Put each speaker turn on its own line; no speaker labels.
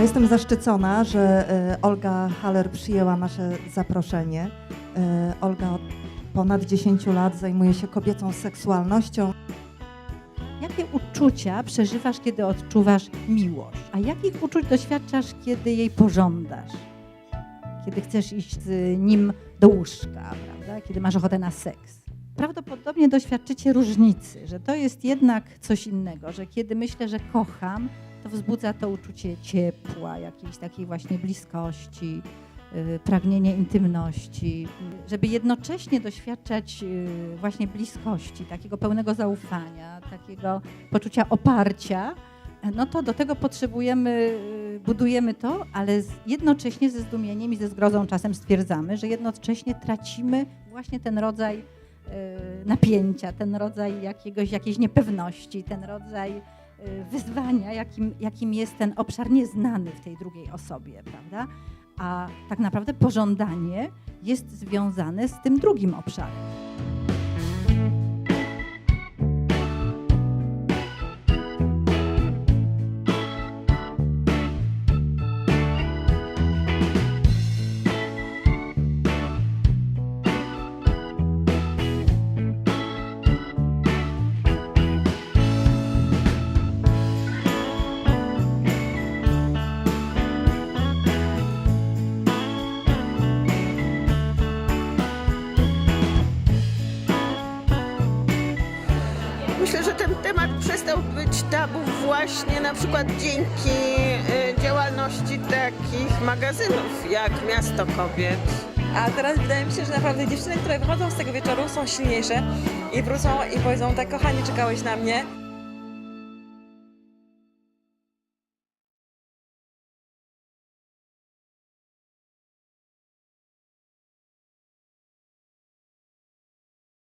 Ja jestem zaszczycona, że e, Olga Haller przyjęła nasze zaproszenie. E, Olga od ponad 10 lat zajmuje się kobiecą seksualnością.
Jakie uczucia przeżywasz, kiedy odczuwasz miłość? A jakich uczuć doświadczasz, kiedy jej pożądasz? Kiedy chcesz iść z nim do łóżka, prawda? Kiedy masz ochotę na seks? Prawdopodobnie doświadczycie różnicy, że to jest jednak coś innego, że kiedy myślę, że kocham, to wzbudza to uczucie ciepła, jakiejś takiej właśnie bliskości, y, pragnienie intymności, żeby jednocześnie doświadczać y, właśnie bliskości, takiego pełnego zaufania, takiego poczucia oparcia, no to do tego potrzebujemy, y, budujemy to, ale jednocześnie ze zdumieniem i ze zgrozą czasem stwierdzamy, że jednocześnie tracimy właśnie ten rodzaj napięcia, ten rodzaj jakiegoś, jakiejś niepewności, ten rodzaj wyzwania, jakim, jakim jest ten obszar nieznany w tej drugiej osobie, prawda? A tak naprawdę pożądanie jest związane z tym drugim obszarem.
Ten temat przestał być tabu właśnie na przykład dzięki y, działalności takich magazynów jak Miasto Kobiet.
A teraz wydaje mi się, że naprawdę dziewczyny, które wychodzą z tego wieczoru są silniejsze i wrócą i powiedzą tak, kochanie, czekałeś na mnie.